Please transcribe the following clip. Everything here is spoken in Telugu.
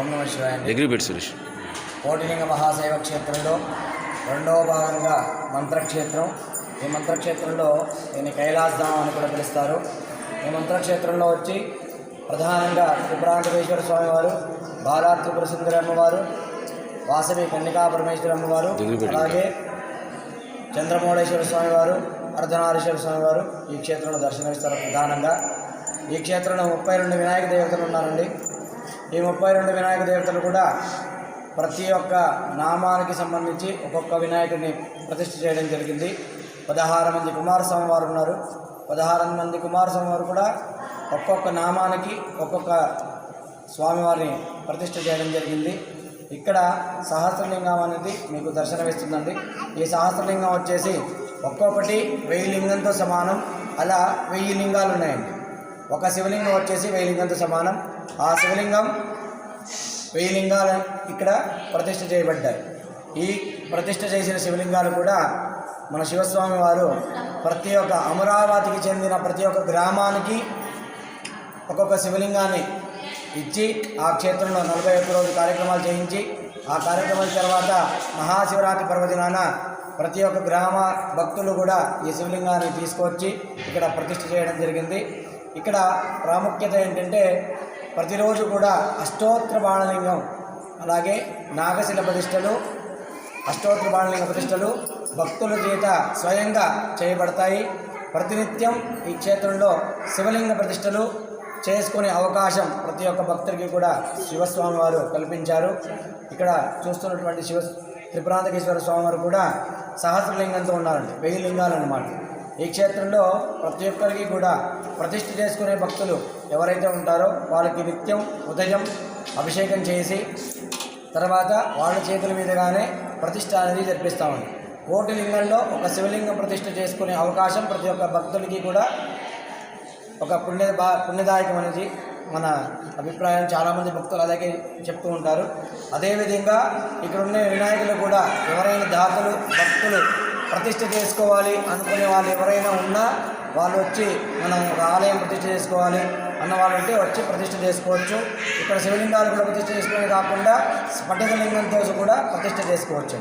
ఓం నమ శివాయ అండి. ఎగ్రి పెట్టి సురేష్ కోటిలింగ మహాశైవ క్షేత్రంలో రెండవ భాగంగా మంత్రక్షేత్రం. ఈ మంత్రక్షేత్రంలో దీన్ని కైలాసధామం అని కూడా పిలుస్తారు. ఈ మంత్రక్షేత్రంలో వచ్చి ప్రధానంగా త్రిపురాంతరేశ్వర స్వామివారు బాలా త్రిపుర సుందరి అమ్మవారు వాసవి కన్నికా పరమేశ్వరి అమ్మవారు అలాగే చంద్రమౌళేశ్వర స్వామివారు అర్ధనారీశ్వర స్వామివారు ఈ క్షేత్రంలో దర్శనమిస్తారు ప్రధానంగా. ఈ క్షేత్రంలో ముప్పై రెండు వినాయక దేవతలు ఉన్నారండి. ఈ ముప్పై రెండు వినాయక దేవతలు కూడా ప్రతి ఒక్క నామానికి సంబంధించి ఒక్కొక్క వినాయకుడిని ప్రతిష్ఠ చేయడం జరిగింది. పదహారు మంది కుమారస్వామి వారు ఉన్నారు. పదహారు మంది కుమారస్వామి వారు కూడా ఒక్కొక్క నామానికి ఒక్కొక్క స్వామివారిని ప్రతిష్ఠ చేయడం జరిగింది. ఇక్కడ సహస్రలింగం అనేది మీకు దర్శనమిస్తుందండి ఈ సహస్రలింగం వచ్చేసి ఒక్కొక్కటి వెయ్యి లింగంతో సమానం. అలా వెయ్యి లింగాలు ఉన్నాయండి. ఒక శివలింగం వచ్చేసి వెయ్యి లింగంతో సమానం. ఆ శివలింగం వెయ్యి లింగాలు ఇక్కడ ప్రతిష్ఠ చేయబడ్డాయి. ఈ ప్రతిష్ఠ చేసిన శివలింగాలు కూడా మన శివస్వామి వారు ప్రతి ఒక్క అమరావతికి చెందిన ప్రతి ఒక్క గ్రామానికి ఒక్కొక్క శివలింగాన్ని ఇచ్చి ఆ క్షేత్రంలో నలభై ఒక్క రోజు కార్యక్రమాలు చేయించి ఆ కార్యక్రమాల తర్వాత మహాశివరాత్రి పర్వదినాన ప్రతి ఒక్క గ్రామ భక్తులు కూడా ఈ శివలింగాన్ని తీసుకొచ్చి ఇక్కడ ప్రతిష్ఠ చేయడం జరిగింది. ఇక్కడ ప్రాముఖ్యత ఏంటంటే ప్రతిరోజు కూడా అష్టోత్తర బాణలింగం అలాగే నాగశిల ప్రతిష్టలు అష్టోత్తర బాణలింగ ప్రతిష్టలు భక్తుల చేత స్వయంగా చేయబడతాయి. ప్రతినిత్యం ఈ క్షేత్రంలో శివలింగ ప్రతిష్టలు చేసుకునే అవకాశం ప్రతి ఒక్క భక్తుడికి కూడా శివస్వామి వారు కల్పించారు. ఇక్కడ చూస్తున్నటువంటి శివ త్రిపురాంతకేశ్వర స్వామి వారు కూడా సహస్రలింగంతో ఉన్నారండి. వెయ్యి లింగాలు అన్నమాట ఈ క్షేత్రంలో ప్రతి ఒక్కరికి కూడా ప్రతిష్ఠ చేసుకునే భక్తులు ఎవరైతే ఉంటారో వాళ్ళకి నిత్యం ఉదయం అభిషేకం చేసి తర్వాత వాళ్ళ చేతుల మీదుగానే ప్రతిష్ట అనేది జరిపిస్తామండి కోటి లింగంలో ఒక శివలింగం ప్రతిష్ఠ చేసుకునే అవకాశం ప్రతి ఒక్క భక్తులకి కూడా ఒక పుణ్య పుణ్యదాయకం అనేది మన అభిప్రాయం చాలామంది భక్తులు అలాగే చెప్తూ ఉంటారు. అదేవిధంగా ఇక్కడ ఉన్న వినాయకులు కూడా ఎవరైనా దాతలు భక్తులు ప్రతిష్ట చేసుకోవాలి అనుకునే వాళ్ళు ఎవరైనా ఉన్నా వాళ్ళు వచ్చి మనం ఒక ఆలయం ప్రతిష్ట చేసుకోవాలి అన్న వాళ్ళు ఉంటే వచ్చి ప్రతిష్ట చేసుకోవచ్చు. ఇక్కడ శివలింగాలు కూడా ప్రతిష్ట చేసుకునే కాకుండా స్ఫటికలింగంతో కూడా ప్రతిష్ట చేసుకోవచ్చు